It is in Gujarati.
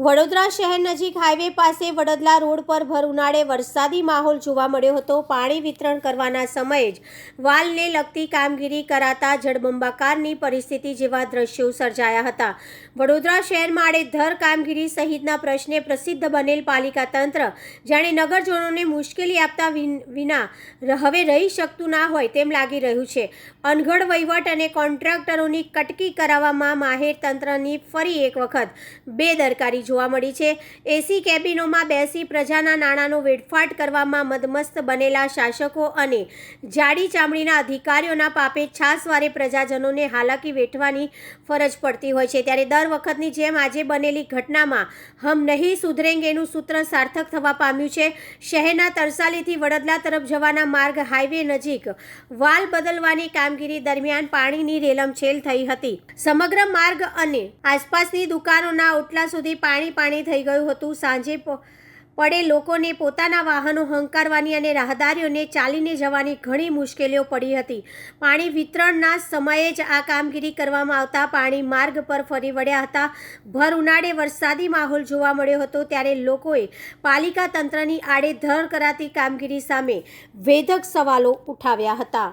વડોદરા શહેર નજીક હાઈવે પાસે વડોદરા રોડ પર ભર ઉનાળે વરસાદી માહોલ જોવા મળ્યો હતો. પાણી વિતરણ કરવાના સમયે જ વાલને લગતી કામગીરી કરાતા જળબંબાકારની પરિસ્થિતિ જેવા દ્રશ્યો સર્જાયા હતા. વડોદરા શહેરમાં આડેધર કામગીરી સહિતના પ્રશ્ને પ્રસિદ્ધ બનેલ પાલિકા તંત્ર, જાણે નગરજનોને મુશ્કેલી આપતા વિન- હવે રહી શકતું ના હોય તેમ લાગી રહ્યું છે. અનગઢ વહીવટ અને કોન્ટ્રાક્ટરોની કટકી કરાવવામાં માહેર તંત્રની ફરી એક વખત બેદરકારી જોવા મળી છે. એસી કેબિનોમાં બેસી પ્રજાના નાણાંનો વેડફાટ કરવામાં મદમસ્ત બનેલા શાસકો અને જાડી ચામડીના અધિકારીઓના પાપે છાસવારે પ્રજાજનોને હાલાકી વેઠવાની ફરજ પડતી હોય છે. ત્યારે દર વખતની જેમ આજે બનેલી ઘટનામાં હમ નહીં સુધરેંગેનું સૂત્ર સાર્થક થવા પામ્યું છે. શહેરના તરસાલીથી વડદલા તરફ જવાના માર્ગ હાઈવે નજીક વાલ બદલવાની કામગીરી દરમિયાન પાણીની રેલમછેલ થઈ હતી. સમગ્ર માર્ગ અને આસપાસની દુકાનોના ઓટલા સુધી પાણી પાણી થઈ ગયું હતું. સાંજે પડે લોકોને પોતાના વાહનો હંકારવાની અને રાહદારીઓને ચાલીને જવાની ઘણી મુશ્કેલીઓ પડી હતી. પાણી વિતરણના સમયે જ આ કામગીરી કરવામાં આવતા પાણી માર્ગ પર ફરી વળ્યા હતા. ભર ઉનાળે વરસાદી માહોલ જોવા મળ્યો હતો ત્યારે લોકોએ પાલિકા તંત્રની આડેધડ કરાતી કામગીરી સામે વેધક સવાલો ઉઠાવ્યા હતા.